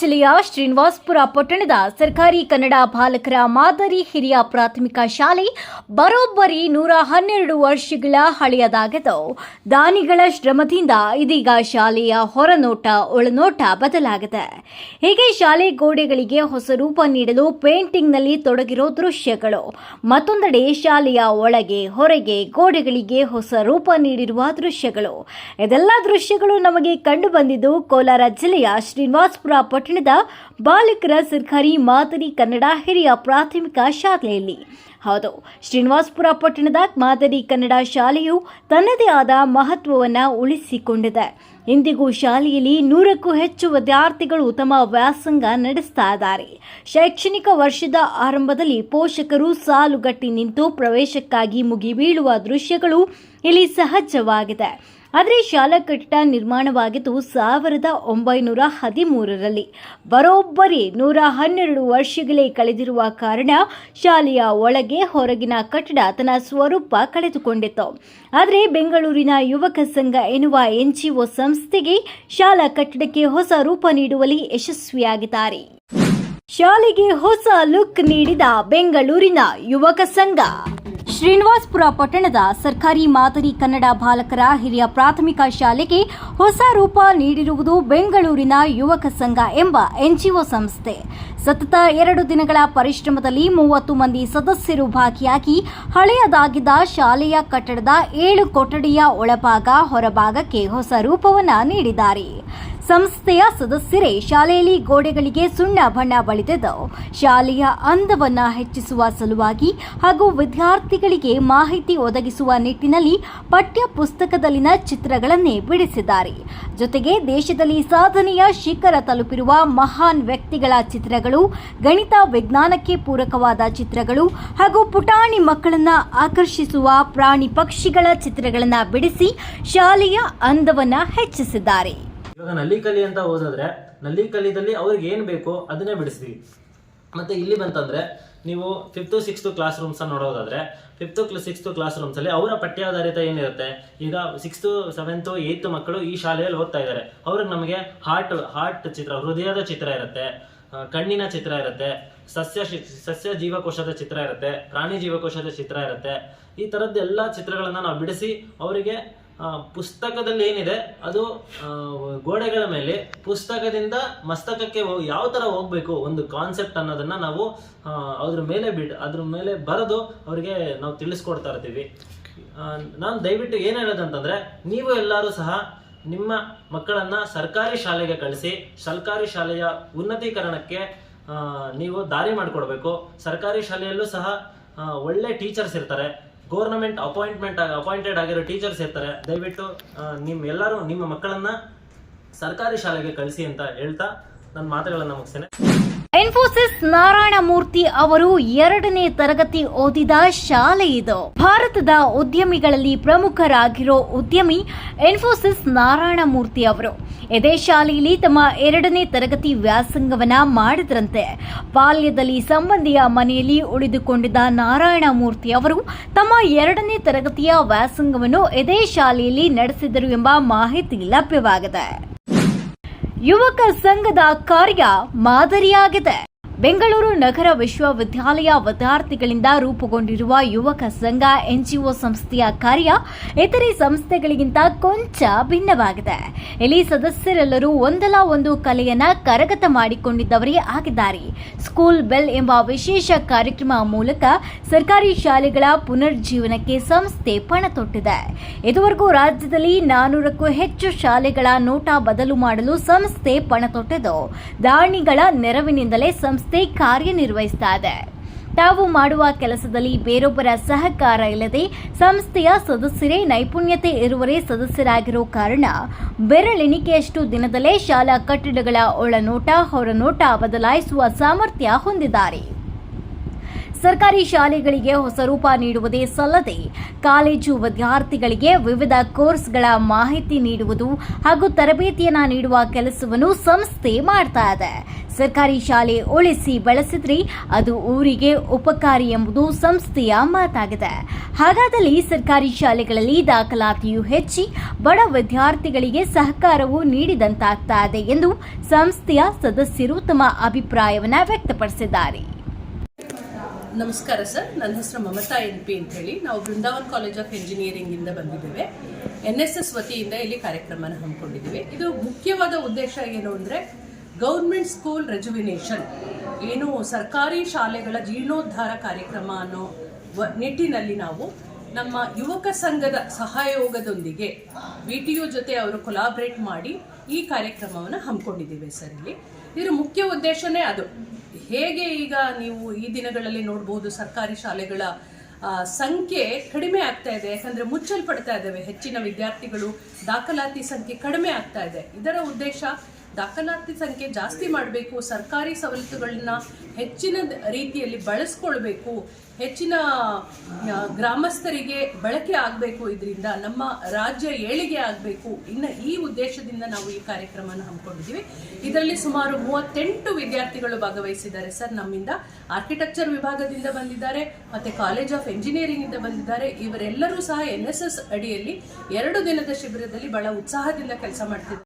ಜಿಲ್ಲೆಯ ಶ್ರೀನಿವಾಸ್ಪುರ ಪಟ್ಟಣದ ಸರ್ಕಾರಿ ಕನ್ನಡ ಬಾಲಕರ ಮಾದರಿ ಹಿರಿಯ ಪ್ರಾಥಮಿಕ ಶಾಲೆ ಬರೋಬ್ಬರಿ ನೂರ ಹನ್ನೆರಡು ವರ್ಷಗಳ ಹಳೆಯದಾಗಿದ್ದು, ದಾನಿಗಳ ಶ್ರಮದಿಂದ ಇದೀಗ ಶಾಲೆಯ ಹೊರನೋಟ, ಒಳನೋಟ ಬದಲಾಗಿದೆ. ಹೀಗೆ ಶಾಲೆ ಗೋಡೆಗಳಿಗೆ ಹೊಸ ರೂಪ ನೀಡಲು ಪೇಂಟಿಂಗ್ನಲ್ಲಿ ತೊಡಗಿರೋ ದೃಶ್ಯಗಳು. ಮತ್ತೊಂದೆಡೆ ಶಾಲೆಯ ಒಳಗೆ ಹೊರಗೆ ಗೋಡೆಗಳಿಗೆ ಹೊಸ ರೂಪ ನೀಡಿರುವ ದೃಶ್ಯಗಳು. ಇದೆಲ್ಲ ದೃಶ್ಯಗಳು ನಮಗೆ ಕಂಡುಬಂದಿದ್ದು ಕೋಲಾರ ಜಿಲ್ಲೆಯ ಶ್ರೀನಿವಾಸಪುರ ಪಟ್ಟಣದ ಬಾಲಕರ ಸರ್ಕಾರಿ ಮಾದರಿ ಕನ್ನಡ ಹಿರಿಯ ಪ್ರಾಥಮಿಕ ಶಾಲೆಯಲ್ಲಿ. ಹೌದು, ಶ್ರೀನಿವಾಸಪುರ ಪಟ್ಟಣದ ಮಾದರಿ ಕನ್ನಡ ಶಾಲೆಯು ತನ್ನದೇ ಆದ ಮಹತ್ವವನ್ನು ಉಳಿಸಿಕೊಂಡಿದೆ. ಇಂದಿಗೂ ಶಾಲೆಯಲ್ಲಿ ನೂರಕ್ಕೂ ಹೆಚ್ಚು ವಿದ್ಯಾರ್ಥಿಗಳು ತಮ್ಮ ವ್ಯಾಸಂಗ ನಡೆಸ್ತಾ ಇದ್ದಾರೆ. ಶೈಕ್ಷಣಿಕ ವರ್ಷದ ಆರಂಭದಲ್ಲಿ ಪೋಷಕರು ಸಾಲುಗಟ್ಟಿ ನಿಂತು ಪ್ರವೇಶಕ್ಕಾಗಿ ಮುಗಿಬೀಳುವ ದೃಶ್ಯಗಳು ಇಲ್ಲಿ ಸಹಜವಾಗಿದೆ. ಆದರೆ ಶಾಲಾ ಕಟ್ಟಡ ನಿರ್ಮಾಣವಾಗಿದ್ದು ಸಾವಿರದ ಒಂಬೈನೂರ ಹದಿಮೂರರಲ್ಲಿ. ಬರೋಬ್ಬರಿ ನೂರ ಹನ್ನೆರಡು ವರ್ಷಗಳೇ ಕಳೆದಿರುವ ಕಾರಣ ಶಾಲೆಯ ಒಳಗೆ ಹೊರಗಿನ ಕಟ್ಟಡ ತನ್ನ ಸ್ವರೂಪ ಕಳೆದುಕೊಂಡಿತ್ತು. ಆದರೆ ಬೆಂಗಳೂರಿನ ಯುವಕ ಸಂಘ ಎನ್ನುವ ಎನ್ಜಿಒ ಸಂಸ್ಥೆಗೆ ಶಾಲಾ ಕಟ್ಟಡಕ್ಕೆ ಹೊಸ ರೂಪ ನೀಡುವಲ್ಲಿ ಯಶಸ್ವಿಯಾಗಿದ್ದಾರೆ. ಶಾಲೆಗೆ ಹೊಸ ಲುಕ್ ನೀಡಿದ ಬೆಂಗಳೂರಿನ ಯುವಕ ಸಂಘ. ಶ್ರೀನಿವಾಸಪುರ ಪಟ್ಟಣದ ಸರ್ಕಾರಿ ಮಾದರಿ ಕನ್ನಡ ಬಾಲಕರ ಹಿರಿಯ ಪ್ರಾಥಮಿಕ ಶಾಲೆಗೆ ಹೊಸ ರೂಪ ನೀಡಿರುವುದು ಬೆಂಗಳೂರಿನ ಯುವಕ ಸಂಘ ಎಂಬ ಎನ್ಜಿಒ ಸಂಸ್ಥೆ. ಸತತ ಎರಡು ದಿನಗಳ ಪರಿಶ್ರಮದಲ್ಲಿ ಮೂವತ್ತು ಮಂದಿ ಸದಸ್ಯರು ಭಾಗಿಯಾಗಿ ಹಳೆಯದಾಗಿದ್ದ ಶಾಲೆಯ ಕಟ್ಟಡದ ಏಳು ಕೊಠಡಿಯ ಒಳಭಾಗ ಹೊರಭಾಗಕ್ಕೆ ಹೊಸ ರೂಪವನ್ನು ನೀಡಿದ್ದಾರೆ. ಸಂಸ್ಥೆಯ ಸದಸ್ಯರೇ ಶಾಲೆಯಲ್ಲಿ ಗೋಡೆಗಳಿಗೆ ಸುಣ್ಣ ಬಣ್ಣ ಬಳಿದಿದ್ದು, ಶಾಲೆಯ ಅಂದವನ್ನ ಹೆಚ್ಚಿಸುವ ಸಲುವಾಗಿ ಹಾಗೂ ವಿದ್ಯಾರ್ಥಿಗಳಿಗೆ ಮಾಹಿತಿ ಒದಗಿಸುವ ನಿಟ್ಟಿನಲ್ಲಿ ಪಠ್ಯ ಪುಸ್ತಕದಲ್ಲಿನ ಚಿತ್ರಗಳನ್ನೇ ಬಿಡಿಸಿದ್ದಾರೆ. ಜೊತೆಗೆ ದೇಶದಲ್ಲಿ ಸಾಧನೆಯ ಶಿಖರ ತಲುಪಿರುವ ಮಹಾನ್ ವ್ಯಕ್ತಿಗಳ ಚಿತ್ರಗಳು, ಗಣಿತ ವಿಜ್ಞಾನಕ್ಕೆ ಪೂರಕವಾದ ಚಿತ್ರಗಳು ಹಾಗೂ ಪುಟಾಣಿ ಮಕ್ಕಳನ್ನ ಆಕರ್ಷಿಸುವ ಪ್ರಾಣಿ ಪಕ್ಷಿಗಳ ಚಿತ್ರಗಳನ್ನು ಬಿಡಿಸಿ ಶಾಲೆಯ ಅಂದವನ್ನು ಹೆಚ್ಚಿಸಿದ್ದಾರೆ. ಇವಾಗ ನಲ್ಲಿ ಕಲಿ ಅಂತ ಓದಿದ್ರೆ ನಲ್ಲಿಕಲಿದಲ್ಲಿ ಅವ್ರಿಗೆ ಏನು ಬೇಕೋ ಅದನ್ನೇ ಬಿಡಿಸ್ತೀವಿ ಮತ್ತೆ ಇಲ್ಲಿ ಬಂತಂದರೆ ನೀವು ಫಿಫ್ತು ಸಿಕ್ಸ್ತು ಕ್ಲಾಸ್ ರೂಮ್ಸ್ ನೋಡೋದಾದ್ರೆ ಫಿಫ್ತು ಸಿಕ್ಸ್ತು ಕ್ಲಾಸ್ ರೂಮ್ಸ್ ಅಲ್ಲಿ ಅವರ ಪಠ್ಯಾಧಾರಿತ ಏನಿರುತ್ತೆ? ಈಗ ಸಿಕ್ಸ್ತು ಸೆವೆಂತು ಏಯ್ತ್ ಮಕ್ಕಳು ಈ ಶಾಲೆಯಲ್ಲಿ ಓದ್ತಾ ಇದ್ದಾರೆ. ಅವ್ರಿಗೆ ನಮಗೆ ಹಾರ್ಟ್ ಹಾರ್ಟ್ ಚಿತ್ರ, ಹೃದಯದ ಚಿತ್ರ ಇರುತ್ತೆ ಕಣ್ಣಿನ ಚಿತ್ರ ಇರುತ್ತೆ, ಸಸ್ಯ ಸಸ್ಯ ಜೀವಕೋಶದ ಚಿತ್ರ ಇರುತ್ತೆ, ಪ್ರಾಣಿ ಜೀವಕೋಶದ ಚಿತ್ರ ಇರುತ್ತೆ. ಈ ಥರದ್ದು ಚಿತ್ರಗಳನ್ನು ನಾವು ಬಿಡಿಸಿ ಅವರಿಗೆ ಪುಸ್ತಕದಲ್ಲಿ ಏನಿದೆ, ಅದು ಗೋಡೆಗಳ ಮೇಲೆ ಪುಸ್ತಕದಿಂದ ಮಸ್ತಕಕ್ಕೆ ಯಾವ ಥರ ಹೋಗ್ಬೇಕು ಒಂದು ಕಾನ್ಸೆಪ್ಟ್ ಅನ್ನೋದನ್ನ ನಾವು ಅದ್ರ ಮೇಲೆ ಬಿಡ್, ಅದ್ರ ಮೇಲೆ ಬರೆದು ಅವರಿಗೆ ನಾವು ತಿಳಿಸ್ಕೊಡ್ತಾ ಇರ್ತೀವಿ. ನಾನು ದಯವಿಟ್ಟು ಏನು ಹೇಳೋದಂತಂದರೆ, ನೀವು ಎಲ್ಲರೂ ಸಹ ನಿಮ್ಮ ಮಕ್ಕಳನ್ನ ಸರ್ಕಾರಿ ಶಾಲೆಗೆ ಕಳಿಸಿ, ಸರ್ಕಾರಿ ಶಾಲೆಯ ಉನ್ನತೀಕರಣಕ್ಕೆ ನೀವು ದಾರಿ ಮಾಡಿಕೊಡ್ಬೇಕು. ಸರ್ಕಾರಿ ಶಾಲೆಯಲ್ಲೂ ಸಹ ಒಳ್ಳೆ ಟೀಚರ್ಸ್ ಇರ್ತಾರೆ. ಗೌರ್ನಮೆಂಟ್ ಅಪಾಯಿಂಟ್ಮೆಂಟ್ ಅಪಾಯಿಂಟೆಡ್ ಆಗಿರೋ ಟೀಚರ್ಸ್ ಇರ್ತಾರೆ. ದಯವಿಟ್ಟು ನಿಮ್ಮೆಲ್ಲರೂ ನಿಮ್ಮ ಮಕ್ಕಳನ್ನ ಸರ್ಕಾರಿ ಶಾಲೆಗೆ ಕಳಿಸಿ ಅಂತ ಹೇಳ್ತಾ ನನ್ನ ಮಾತುಗಳನ್ನ ಮುಗಿಸ್ತೇನೆ. ಇನ್ಫೋಸಿಸ್ ನಾರಾಯಣ ಮೂರ್ತಿ ಅವರು ಎರಡನೇ ತರಗತಿ ಓದಿದ ಶಾಲೆ ಇದು. ಭಾರತದ ಉದ್ಯಮಿಗಳಲ್ಲಿ ಪ್ರಮುಖರಾಗಿರೋ ಉದ್ಯಮಿ ಇನ್ಫೋಸಿಸ್ ನಾರಾಯಣ ಮೂರ್ತಿ ಅವರು. ಇದೇ ಶಾಲೆಯಲ್ಲಿ ತಮ್ಮ ಎರಡನೇ ತರಗತಿ ವ್ಯಾಸಂಗವನ್ನ ಮಾಡಿದ್ರಂತೆ. ಬಾಲ್ಯದಲ್ಲಿ ಸಂಬಂಧಿಯ ಮನೆಯಲ್ಲಿ ಉಳಿದುಕೊಂಡಿದ್ದ ನಾರಾಯಣ ಮೂರ್ತಿ ಅವರು ತಮ್ಮ ಎರಡನೇ ತರಗತಿಯ ವ್ಯಾಸಂಗವನ್ನು ಇದೇ ಶಾಲೆಯಲ್ಲಿ ನಡೆಸಿದರು ಎಂಬ ಮಾಹಿತಿ ಲಭ್ಯವಾಗಿದೆ. ಯುವಕ ಸಂಘದ ಕಾರ್ಯ ಮಾದರಿಯಾಗಿದೆ. ಬೆಂಗಳೂರು ನಗರ ವಿಶ್ವವಿದ್ಯಾಲಯ ವಿದ್ಯಾರ್ಥಿಗಳಿಂದ ರೂಪುಗೊಂಡಿರುವ ಯುವಕ ಸಂಘ ಎನ್ಜಿಒ ಸಂಸ್ಥೆಯ ಕಾರ್ಯ ಇತರೆ ಸಂಸ್ಥೆಗಳಿಗಿಂತ ಕೊಂಚ ಭಿನ್ನವಾಗಿದೆ. ಇಲ್ಲಿ ಸದಸ್ಯರೆಲ್ಲರೂ ಒಂದಲ್ಲ ಒಂದು ಕಲೆಯನ್ನ ಕರಗತ ಮಾಡಿಕೊಂಡಿದ್ದವರೇ ಆಗಿದ್ದಾರೆ. ಸ್ಕೂಲ್ ಬೆಲ್ ಎಂಬ ವಿಶೇಷ ಕಾರ್ಯಕ್ರಮ ಮೂಲಕ ಸರ್ಕಾರಿ ಶಾಲೆಗಳ ಪುನರ್ಜೀವನಕ್ಕೆ ಸಂಸ್ಥೆ ಪಣ ತೊಟ್ಟಿದೆ. ಇದುವರೆಗೂ ರಾಜ್ಯದಲ್ಲಿ ನಾನೂರಕ್ಕೂ ಹೆಚ್ಚು ಶಾಲೆಗಳ ನೋಟ ಬದಲು ಮಾಡಲು ಸಂಸ್ಥೆ ಪಣ ತೊಟ್ಟಿದ್ದು. ದಾಣಿಗಳ ನೆರವಿನಿಂದಲೇ ಸಂಸ್ಥೆ ಕಾರ್ಯನಿರ್ವಹಿಸ್ತಾ ಇದೆ. ತಾವು ಮಾಡುವ ಕೆಲಸದಲ್ಲಿ ಬೇರೊಬ್ಬರ ಸಹಕಾರ ಇಲ್ಲದೆ ಸಂಸ್ಥೆಯ ಸದಸ್ಯರೇ ನೈಪುಣ್ಯತೆ ಇರುವರೇ ಸದಸ್ಯರಾಗಿರೋ ಕಾರಣ ಬೆರಳೆಣಿಕೆಯಷ್ಟು ದಿನದಲ್ಲೇ ಶಾಲಾ ಕಟ್ಟಡಗಳ ಒಳನೋಟ ಹೊರನೋಟ ಬದಲಾಯಿಸುವ ಸಾಮರ್ಥ್ಯ ಹೊಂದಿದ್ದಾರೆ. ಸರ್ಕಾರಿ ಶಾಲೆಗಳಿಗೆ ಹೊಸ ರೂಪ ನೀಡುವುದೇ ಸಲ್ಲದೆ ಕಾಲೇಜು ವಿದ್ಯಾರ್ಥಿಗಳಿಗೆ ವಿವಿಧ ಕೋರ್ಸ್ಗಳ ಮಾಹಿತಿ ನೀಡುವುದು ಹಾಗೂ ತರಬೇತಿಯನ್ನು ನೀಡುವ ಕೆಲಸವನ್ನು ಸಂಸ್ಥೆ ಮಾಡ್ತಾ ಇದೆ. ಸರ್ಕಾರಿ ಶಾಲೆ ಉಳಿಸಿ ಬೆಳೆಸಿದ್ರೆ, ಅದು ಊರಿಗೆ ಉಪಕಾರಿ ಎಂಬುದು ಸಂಸ್ಥೆಯ ಮಾತಾಗಿದೆ. ಹಾಗಾದಲ್ಲಿ ಸರ್ಕಾರಿ ಶಾಲೆಗಳಲ್ಲಿ ದಾಖಲಾತಿಯು ಹೆಚ್ಚಿ, ಬಡ ವಿದ್ಯಾರ್ಥಿಗಳಿಗೆ ಸಹಕಾರವು ನೀಡಿದಂತಾಗ್ತಾ ಇದೆ ಎಂದು ಸಂಸ್ಥೆಯ ಸದಸ್ಯರು ತಮ್ಮ ಅಭಿಪ್ರಾಯವನ್ನು ವ್ಯಕ್ತಪಡಿಸಿದ್ದಾರೆ. ನಮಸ್ಕಾರ ಸರ್. ನನ್ನ ಹೆಸರು ಮಮತಾ ಎನ್ ಪಿ ಅಂತ ಹೇಳಿ. ನಾವು ಬೃಂದಾವನ್ ಕಾಲೇಜ್ ಆಫ್ ಇಂಜಿನಿಯರಿಂಗ್ ಇಂದ ಬಂದಿದ್ದೇವೆ. ಎನ್ ಎಸ್ ಎಸ್ ವತಿಯಿಂದ ಇಲ್ಲಿ ಕಾರ್ಯಕ್ರಮನ ಹಮ್ಮಿಕೊಂಡಿದ್ದೀವಿ. ಇದು ಮುಖ್ಯವಾದ ಉದ್ದೇಶ ಏನು ಅಂದರೆ ಗೌರ್ಮೆಂಟ್ ಸ್ಕೂಲ್ ರೆಜುವಿನೇಷನ್. ಏನು ಸರ್ಕಾರಿ ಶಾಲೆಗಳ ಜೀರ್ಣೋದ್ಧಾರ ಕಾರ್ಯಕ್ರಮ ಅನ್ನೋ ನಿಟ್ಟಿನಲ್ಲಿ ನಾವು ನಮ್ಮ ಯುವಕ ಸಂಘದ ಸಹಯೋಗದೊಂದಿಗೆ ವಿ ಟಿ ಯು ಜೊತೆ ಅವರು ಕೊಲಾಬ್ರೇಟ್ ಮಾಡಿ ಈ ಕಾರ್ಯಕ್ರಮವನ್ನು ಹಮ್ಮಿಕೊಂಡಿದ್ದೀವಿ ಸರ್ ಇಲ್ಲಿ. ಇದರ ಮುಖ್ಯ ಉದ್ದೇಶನೇ ಅದು. ಹೇಗೆ ಈಗ ನೀವು ಈ ದಿನಗಳಲ್ಲಿ ನೋಡ್ಬೋದು ಸರ್ಕಾರಿ ಶಾಲೆಗಳ ಸಂಖ್ಯೆ ಕಡಿಮೆ ಆಗ್ತಾ ಇದೆ. ಯಾಕಂದ್ರೆ ಮುಚ್ಚಲ್ಪಡ್ತಾ ಇದ್ದಾವೆ. ಹೆಚ್ಚಿನ ವಿದ್ಯಾರ್ಥಿಗಳು ದಾಖಲಾತಿ ಸಂಖ್ಯೆ ಕಡಿಮೆ ಆಗ್ತಾ ಇದೆ. ಇದರ ಉದ್ದೇಶ ದಾಖಲಾತಿ ಸಂಖ್ಯೆ ಜಾಸ್ತಿ ಮಾಡಬೇಕು, ಸರ್ಕಾರಿ ಸವಲತ್ತುಗಳನ್ನ ಹೆಚ್ಚಿನ ರೀತಿಯಲ್ಲಿ ಬಳಸ್ಕೊಳ್ಬೇಕು, ಹೆಚ್ಚಿನ ಗ್ರಾಮಸ್ಥರಿಗೆ ಬಳಕೆ ಆಗಬೇಕು ಇದರಿಂದ, ನಮ್ಮ ರಾಜ್ಯ ಏಳಿಗೆ ಆಗಬೇಕು, ಇನ್ನು ಈ ಉದ್ದೇಶದಿಂದ ನಾವು ಈ ಕಾರ್ಯಕ್ರಮನ ಹಮ್ಮಿಕೊಂಡಿದ್ದೀವಿ. ಇದರಲ್ಲಿ ಸುಮಾರು ಮೂವತ್ತೆಂಟು ವಿದ್ಯಾರ್ಥಿಗಳು ಭಾಗವಹಿಸಿದ್ದಾರೆ. ಸರ್, ನಮ್ಮಿಂದ ಆರ್ಕಿಟೆಕ್ಚರ್ ವಿಭಾಗದಿಂದ ಬಂದಿದ್ದಾರೆ, ಮತ್ತು ಕಾಲೇಜ್ ಆಫ್ ಇಂಜಿನಿಯರಿಂಗಿಂದ ಬಂದಿದ್ದಾರೆ. ಇವರೆಲ್ಲರೂ ಸಹ ಎನ್ ಎಸ್ ಎಸ್ ಅಡಿಯಲ್ಲಿ ಎರಡು ದಿನದ ಶಿಬಿರದಲ್ಲಿ ಬಹಳ ಉತ್ಸಾಹದಿಂದ ಕೆಲಸ ಮಾಡ್ತಿದ್ದಾರೆ.